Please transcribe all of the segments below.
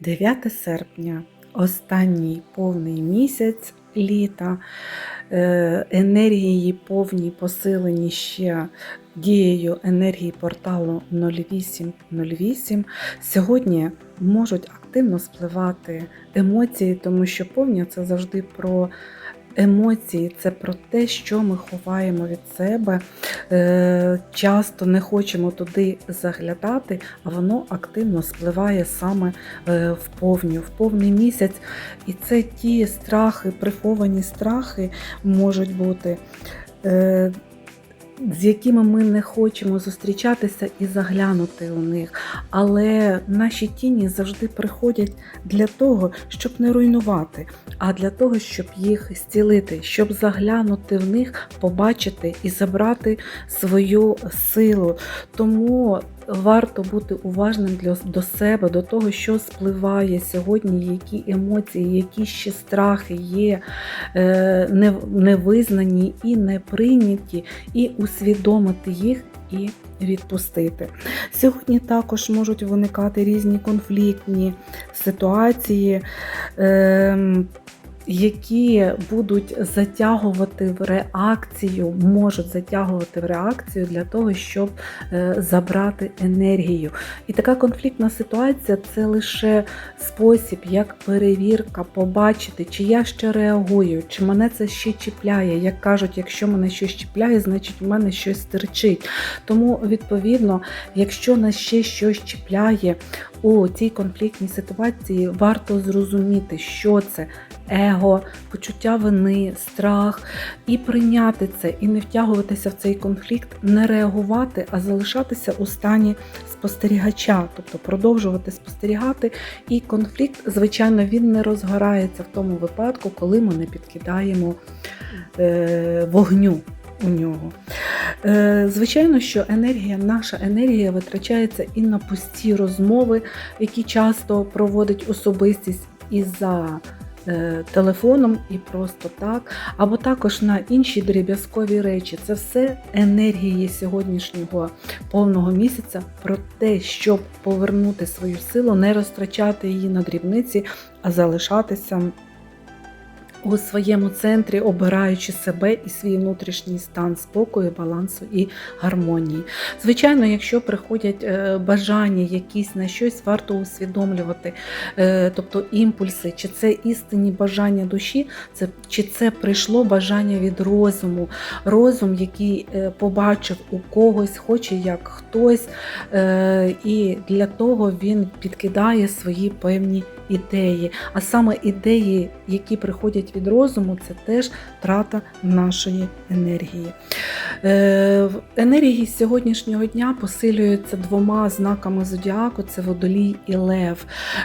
9 серпня, останній повний місяць літа, е, енергії повні посилені ще дією енергії порталу 0808. Сьогодні можуть активно спливати емоції, тому що повня це завжди про. Емоції це про те, що ми ховаємо від себе. Е, часто не хочемо туди заглядати, а воно активно спливає саме е, в повню, в повний місяць. І це ті страхи, приховані страхи можуть бути. З якими ми не хочемо зустрічатися і заглянути у них. Але наші тіні завжди приходять для того, щоб не руйнувати, а для того, щоб їх зцілити, щоб заглянути в них, побачити і забрати свою силу. Тому варто бути уважним для, до себе, до того, що спливає сьогодні, які емоції, які ще страхи є е, невизнані і не прийняті, і усвідомити їх і відпустити. Сьогодні також можуть виникати різні конфліктні ситуації. ем, які будуть затягувати в реакцію, можуть затягувати в реакцію для того, щоб е, забрати енергію. І така конфліктна ситуація це лише спосіб, як перевірка, побачити, чи я ще реагую, чи мене це ще чіпляє. Як кажуть, якщо мене щось чіпляє, значить в мене щось терчить. Тому, відповідно, якщо нас ще щось чіпляє у цій конфліктній ситуації, варто зрозуміти, що це его, почуття вини, страх, і прийняти це, і не втягуватися в цей конфлікт, не реагувати, а залишатися у стані спостерігача, тобто продовжувати спостерігати. І конфлікт, звичайно, він не розгорається в тому випадку, коли ми не підкидаємо е, вогню. У нього. Е, Звичайно, що енергія, наша енергія витрачається і на пусті розмови, які часто проводить особистість і за телефоном, і просто так, або також на інші дріб'язкові речі. Це все енергії сьогоднішнього повного місяця про те, щоб повернути свою силу, не розтрачати її на дрібниці, а залишатися у своєму центрі, обираючи себе і свій внутрішній стан спокою, балансу і гармонії. Звичайно, якщо приходять е, бажання якісь на щось, варто усвідомлювати, е, тобто імпульси, чи це істинні бажання душі, це, чи це прийшло бажання від розуму, розум, який е, побачив у когось, хоче як хтось, і для того він підкидає свої певні ідеї. А саме ідеї, які приходять від розуму, це теж трата нашої енергії. Е, Енергії сьогоднішнього дня посилюються двома знаками зодіаку: це водолій і лев.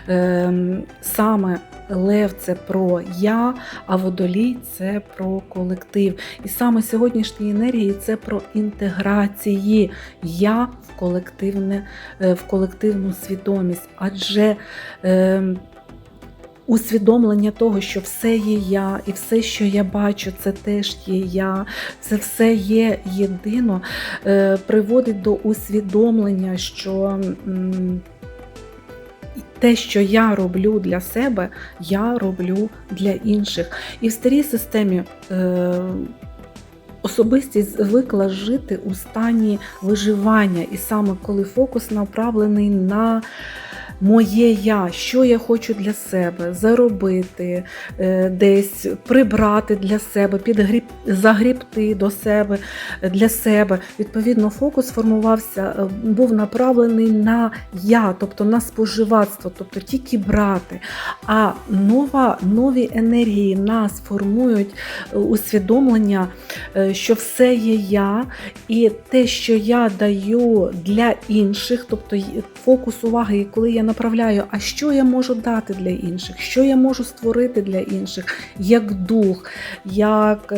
Е, Саме лев це про я, а водолій це про колектив. І саме сьогоднішні енергії це про інтеграції я в колективне, е, в колективну свідомість. Адже е, усвідомлення того, що все є я, і все, що я бачу, це теж є я, це все є єдино, е, приводить до усвідомлення, що. те, що я роблю для себе, я роблю для інших. І в старій системі е, особистість звикла жити у стані виживання, і саме коли фокус направлений на моє я, що я хочу для себе заробити, е, десь прибрати для себе, підгріб, загрібти до себе для себе. Відповідно, фокус формувався, е, був направлений на я, тобто на споживацтво, тобто тільки брати. А нова, нові енергії нас формують е, усвідомлення, що все є я, і те, що я даю для інших, тобто фокус уваги, коли я направляю, а що я можу дати для інших, що я можу створити для інших, як дух, як е,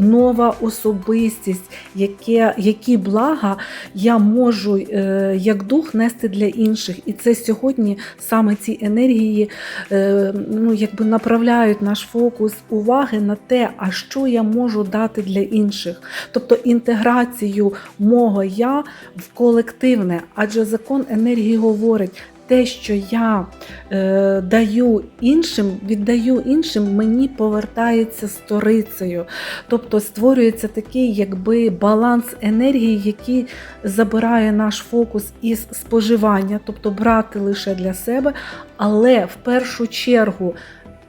нова особистість, яке, які блага я можу е, як дух нести для інших. І це сьогодні саме ці енергії е, ну, якби направляють наш фокус уваги на те, а що я можу дати для інших. Тобто інтеграцію мого я в колективне, адже закон енергії говорить. Те, що я е, даю іншим, віддаю іншим, мені повертається сторицею. Тобто створюється такий якби баланс енергії, який забирає наш фокус із споживання, тобто брати лише для себе, але в першу чергу.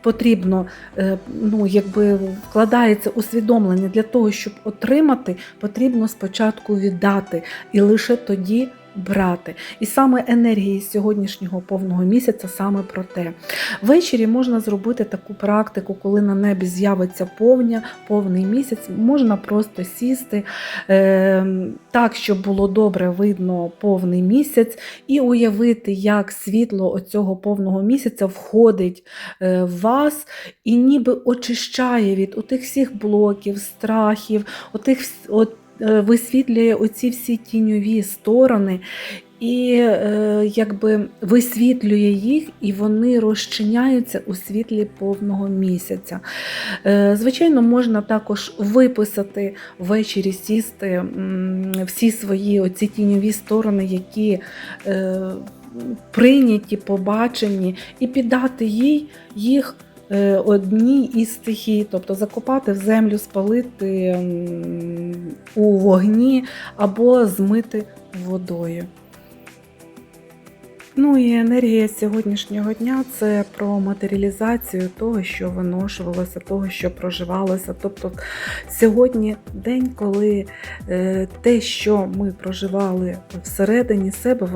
Потрібно, е, ну, якби вкладається усвідомлення для того, щоб отримати, потрібно спочатку віддати і лише тоді брати. І саме енергії сьогоднішнього повного місяця саме про те. Ввечері можна зробити таку практику, коли на небі з'явиться повня, повний місяць, можна просто сісти е, так, щоб було добре видно повний місяць, і уявити, як світло оцього повного місяця входить е, в вас і ніби очищає від отих всіх блоків, страхів, отих от, висвітлює оці всі тіньові сторони. І е, якби висвітлює їх, і вони розчиняються у світлі повного місяця. Е, звичайно, можна також виписати ввечері, сісти всі свої оці тіньові сторони, які е, прийняті, побачені, і піддати їй їх е, одній із стихій, тобто закопати в землю, спалити у вогні або змити водою. Ну і енергія сьогоднішнього дня це про матеріалізацію того, що виношувалося, того, що проживалося. Тобто сьогодні день, коли е, те, що ми проживали всередині себе,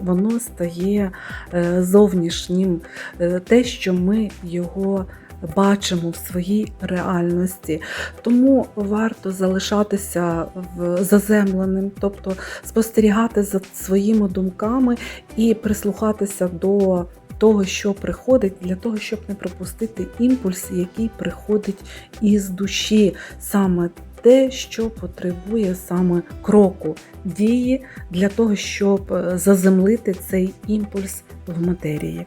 воно стає е, зовнішнім, Е, те, що ми його бачимо в своїй реальності. Тому варто залишатися в заземленим, тобто спостерігати за своїми думками і прислухатися до того, що приходить, для того, щоб не пропустити імпульс, який приходить із душі, саме те, що потребує саме кроку дії для того, щоб е, заземлити цей імпульс в матерії.